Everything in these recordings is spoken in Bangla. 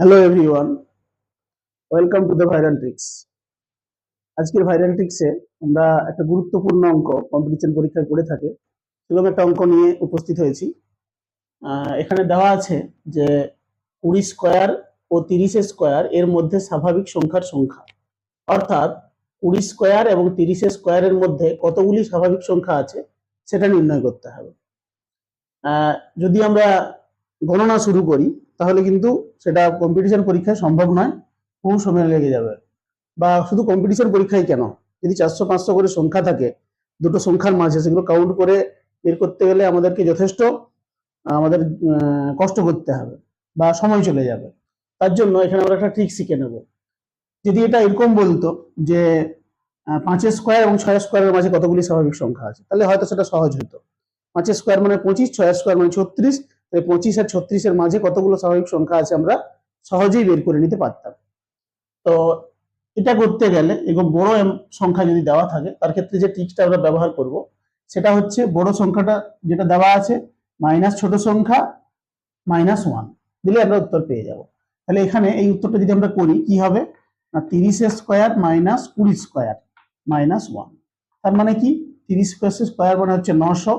Hello everyone welcome to the viral tricks আজকের ভাইরাল ট্রিক্সে আমরা একটা গুরুত্বপূর্ণ অঙ্ক কম্পিটিশন পরীক্ষায় করে থাকে। সেরকম একটা অঙ্ক নিয়ে উপস্থিত হয়েছি। এখানে দেওয়া আছে যে কুড়ি স্কোয়ার ও তিরিশের স্কোয়ার এর মধ্যে স্বাভাবিক সংখ্যার সংখ্যা। অর্থাৎ কুড়ি স্কোয়ার এবং তিরিশের স্কোয়ারের মধ্যে কতগুলি স্বাভাবিক সংখ্যা আছে, সেটা নির্ণয় করতে হবে। যদি আমরা গণনা শুরু করি, তাহলে কিন্তু সেটা কম্পিটিশন পরীক্ষায় সম্ভব নয় বহু সময় লেগে যাবে। বা শুধু কম্পিটিশন পরীক্ষায় কেন? যদি চারশো, পাঁচশো করে সংখ্যা থাকে, দুটো সংখ্যার মাঝে সেগুলো কাউন্ট করে বের করতে গেলে আমাদেরকে যথেষ্ট, আমাদের কষ্ট করতে হবে বা সময় চলে যাবে। তার জন্য এখানে আমরা একটা ট্রিক শিখে নেব। যদি এটা এরকম বলতো যে পাঁচের স্কোয়ার এবং ছয়ের স্কোয়ারের মাঝে কতগুলি স্বাভাবিক সংখ্যা আছে, তাহলে হয়তো সেটা সহজ হতো। পাঁচের স্কোয়ার মানে পঁচিশ, ছয়ের স্কোয়ার মানে ছত্রিশ পঁচিশ আর ছত্রিশের মাঝে কতগুলো স্বাভাবিক সংখ্যা আছে আমরা সহজেই বের করে নিতে পারতাম। তো এটা করতে গেলে এবং বড় সংখ্যা যদি দেওয়া থাকে, তার ক্ষেত্রে যে টিক্সটা আমরা ব্যবহার করব, সেটা হচ্ছে বড় সংখ্যাটা যেটা দেওয়া আছে মাইনাস ছোট সংখ্যা মাইনাস ওয়ান দিলে আমরা উত্তর পেয়ে যাব। তাহলে এখানে এই উত্তরটা যদি আমরা করি, কি হবে? না তিরিশের স্কোয়ার মাইনাস কুড়ি স্কোয়ার মাইনাস ওয়ান তার মানে কি? তিরিশ স্কোয়ার মানে হচ্ছে নশো,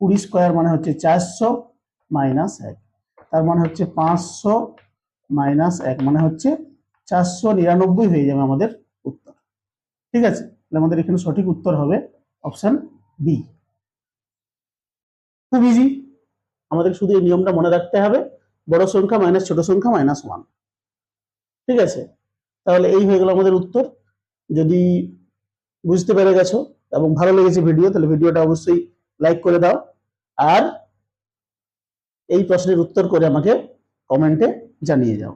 কুড়ি স্কোয়ার মানে হচ্ছে চারশো মাইনাস এক। তার মানে হচ্ছে পাঁচশো মাইনাস এক মানে হচ্ছে চারশো নিরানব্বই হয়ে যাবে আমাদের উত্তর। ঠিক আছে? তাহলে আমাদের এখানে সঠিক উত্তর হবে অপশন বি। খুব ইজি আমাদের শুধু এই নিয়মটা মনে রাখতে হবে, বড় সংখ্যা মাইনাস ছোট সংখ্যা মাইনাস ওয়ান। ঠিক আছে? তাহলে এই হয়ে গেল আমাদের উত্তর। যদি বুঝতে পেরে গেছো এবং ভালো লেগেছে ভিডিও, তাহলে ভিডিওটা অবশ্যই লাইক করে দাও। আর এই প্রশ্নের উত্তর করে আমাকে কমেন্টে জানিয়ে যাও।